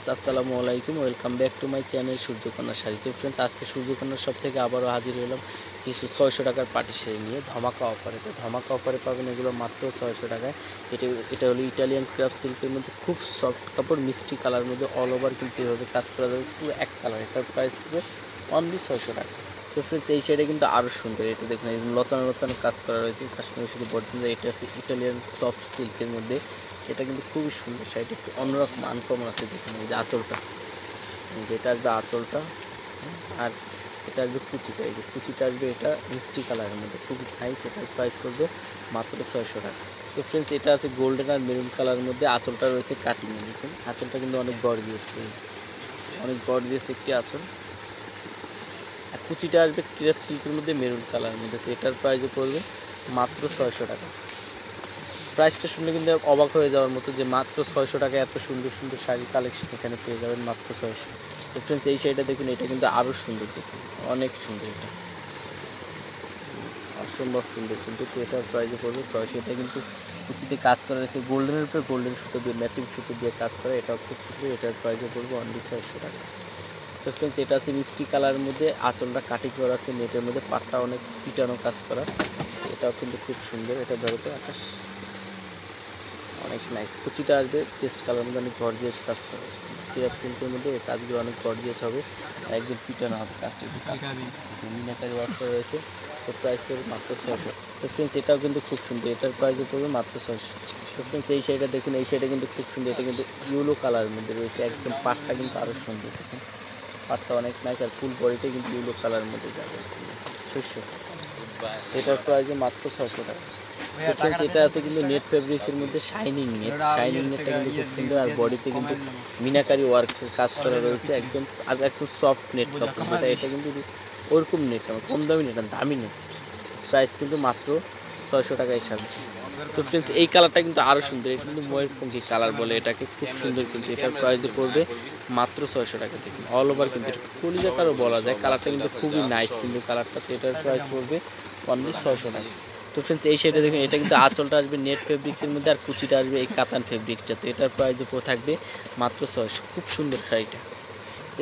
আসসালামু আলাইকুম। Welcome back to my channel Suryakanya sari তো ফ্রেন্ডস আজকে সূর্যকন্যার সব থেকে আবারও হাজির হলাম কিছু ছয়শো টাকার পাটি শাড়ি নিয়ে, ধামাকা অফারে তো ধামাকা অফারে পাবেন এগুলো মাত্র ছয়শো টাকায়। এটা এটা হলো ইটালিয়ান ক্রাফট সিল্কের মধ্যে খুব সফট কাপড়, মিষ্টি কালার মধ্যে অল ওভার কিন্তু এভাবে কাজ করা যাবে, পুরো এক কালার এটার প্রাইস পড়বে অনলি ছয়শো টাকা। তো ফ্রেন্ডস এই শাড়িটা কিন্তু আরও সুন্দর, এটা দেখুন লতানো লতানো কাজ করা রয়েছে। কাশ্মীর শুধু বর্তমান এটা হচ্ছে ইটালিয়ান সফট সিল্কের মধ্যে। এটা কিন্তু খুবই সুন্দর শাড়িটা একটু অন্যরকম আনকমন আছে দেখুন, এই যে আঁচলটা। এই যে আঁচলটা আর এটা আসবে কুচিটা, এই যে কুচিটা আসবে এটা মিষ্টি কালারের মধ্যে। খুবই নাইস এটার প্রাইস করবে মাত্র ছয়শো টাকা। তো ফ্রেন্ডস এটা আছে গোল্ডেন আর মেরুন কালারের মধ্যে। আঁচলটা রয়েছে কাটিং দেখুন আঁচলটা কিন্তু অনেক গর্জিয়াস অনেক গর্জিয়াস একটি আঁচল। আর কুচিটা আসবে ক্রেপ সিল্কের মধ্যে মেরুন কালারের মধ্যে। তো এটার প্রাইসে পড়বে মাত্র ছয়শো টাকা। প্রাইসটা শুনলে কিন্তু অবাক হয়ে যাওয়ার মতো যে মাত্র ছয়শো টাকা এত সুন্দর সুন্দর শাড়ি কালেকশন এখানে পেয়ে যাবেন মাত্র ছয়শো। তো ফ্রেন্ডস এই শাড়িটা দেখুন, এটা কিন্তু আরও সুন্দর দেখুন, অনেক সুন্দর এটা। অসম্ভব সুন্দর, কিন্তু এটার প্রাইসে পড়বে? ছয়শো, এটা কিন্তু কুচিতে কাজ করা রয়েছে। গোল্ডেনের উপরে গোল্ডেন সুতো দিয়ে ম্যাচিং সুতো দিয়ে কাজ করা, এটাও খুব সুন্দর, এটার প্রাইসে পড়বে অনলি ছয়শো টাকা। তো ফ্রেন্ডস এটা আছে মিষ্টি কালার মধ্যে, আঁচলটা কাটি করা আছে, নেটের মধ্যে, পাটটা অনেক পিটানো কাজ করা। এটাও কিন্তু খুব সুন্দর, এটা ধরো তো আকাশ। অনেক নাইস কুচিটা আসবে পেস্ট কালার মধ্যে অনেক গর্জিয়াস কাজ ক্রেপ সিল্কের মধ্যে কাজগুলো অনেক গর্জিয়াস হবে। একদম পিটানো হবে কাজটা একটু মিনাকারি ওয়ার্ক করা রয়েছে। তো প্রাইস পড়বে মাত্র ছয়শো। তো ফ্রেন্ডস এটাও কিন্তু খুব সুন্দর। এটার প্রাইসও পড়বে মাত্র ছয়শো। তো ফ্রেন্ডস এই শাড়িটা দেখুন এই শাড়িটা কিন্তু খুব সুন্দর। এটা কিন্তু ইউলো কালারের মধ্যে রয়েছে। একদম পাটটা কিন্তু আরও সুন্দর দেখুন। পাটটা অনেক নাইস আর ফুল বডিটা কিন্তু ইউলো কালারের মধ্যে যাবে। শস্য এটার প্রাইসও মাত্র ছয়শো টাকা। Friends, এটা আছে কিন্তু নেট ফেব্রিক্সের মধ্যে শাইনিং নেট শাইনিং নেটটা কিন্তু খুব সুন্দর আর বডিতে কিন্তু মিনাকারি ওয়ার্ক কাজ করা রয়েছে একদম আর একটু সফট নেট যেটা এটা কিন্তু ওরকম নেট না কম দামি নেট দামি নেট প্রাইস কিন্তু মাত্র ছয়শো টাকা হিসাবে তো ফ্রেন্ডস এই কালারটা কিন্তু আরও সুন্দর এটা কিন্তু ময়ূরপঙ্খী কালার বলে এটাকে খুব সুন্দর কিন্তু এটার প্রাইসে পড়বে মাত্র ছয়শো টাকা দেখুন অল ওভার কিন্তু এটা কলিজাকারও বলা যায় কালারটা কিন্তু খুবই নাইস কিন্তু কালারটা এটার প্রাইস পড়বে অনলি ছয়শো টাকা। তো ফ্রেন্ডস এই শাড়িটা দেখুন এটা কিন্তু আঁচলটা আসবে নেট ফেব্রিক্সের মধ্যে আর কুচিটা আসবে এই কাতান ফেব্রিক্সটা তো এটার প্রাইস উপর থাকবে মাত্র ছয়শো। খুব সুন্দর শাড়িটা।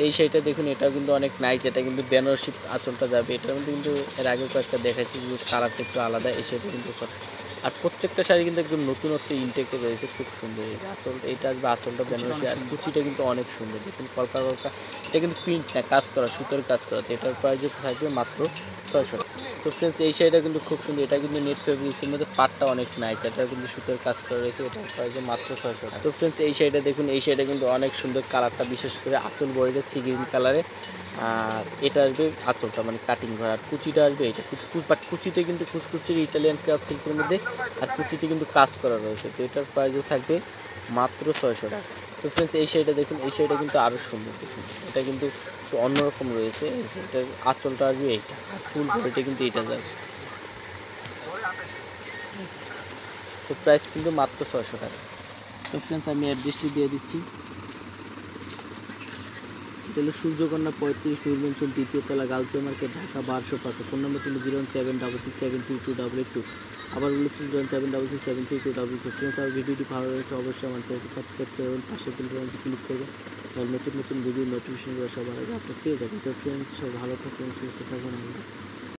এই শাড়িটা দেখুন এটা কিন্তু অনেক নাইস এটা কিন্তু বেনারসি আঁচলটা যাবে। এটার মধ্যে কিন্তু এর আগে কয়েকটা দেখাচ্ছি যে কালারটা একটু আলাদা এই শাড়িটা কিন্তু আর প্রত্যেকটা শাড়ি কিন্তু একদম নতুনত্ব ইনটেকে রয়েছে খুব সুন্দর এই আঁচল এটা আসবে আঁচলটা বেনারসি আর কুচিটা কিন্তু অনেক সুন্দর। দেখুন কলকা কলকা এটা কিন্তু প্রিন্ট না কাজ করা সুতোর কাজ করা তো এটার প্রাইস থাকবে মাত্র ছয়শো তো ফ্রেন্ডস এই শাড়িটা কিন্তু খুব সুন্দর। এটা কিন্তু নেট ফেব্রিক্সের মধ্যে পাটটা অনেক নাইস এটা কিন্তু সুতোর কাজ করা রয়েছে। এটা প্রাইস মাত্র ছয়শো টাকা। তো ফ্রেন্ডস এই শাড়িটা দেখুন, এই শাড়িটা কিন্তু অনেক সুন্দর কালারটা বিশেষ করে আঁচল বডিটা, সি গ্রিন কালারে আর এটা আসবে আঁচলটা মানে কাটিং করা। আর কুচিটা আসবে এটা। বাট কুচিতে কিন্তু কুচকুচির ইটালিয়ান ক্রাফট সিল্কের মধ্যে আর কুচিতে কিন্তু কাজ করা রয়েছে। তো এটার প্রাইসও থাকবে মাত্র ছয়শো টাকা। তো ফ্রেন্ডস এই শাড়িটা দেখুন, এই শাড়িটা কিন্তু আরও সুন্দর দেখুন। এটা কিন্তু একটু অন্যরকম রয়েছে এটার আঁচলটা আসবে এইটা, আর ফুল বডিটা কিন্তু এইটা যাবে। তো প্রাইস কিন্তু মাত্র ছয়শো টাকা। তো ফ্রেন্ডস আমি অ্যাড্রেসটি দিয়ে দিচ্ছি। এটা সূর্যকন্যা পঁয়ত্রিশ নুরমঞ্চল দ্বিতীয় তলা গালচিয়া মার্কেট ঢাকা বারোশো পাঁচশো ফোন নম্বর তুমি zero seven double six seven three two double eight two. আবার বলেছি zero seven double six seven three two double two. Friends আর ভিডিওটি ভালো লাগলে অবশ্যই আমার চ্যানেলটি সাবস্ক্রাইব করবেন পাশে বেলবাটনটি ক্লিক করবেন। তাহলে নতুন নতুন ভিডিও নোটিফিকেশনগুলো সবার আগে আপনি পেয়ে যাবেন। তো ফ্রেন্ডস সব ভালো থাকুন সুস্থ থাকুন আল্লাহ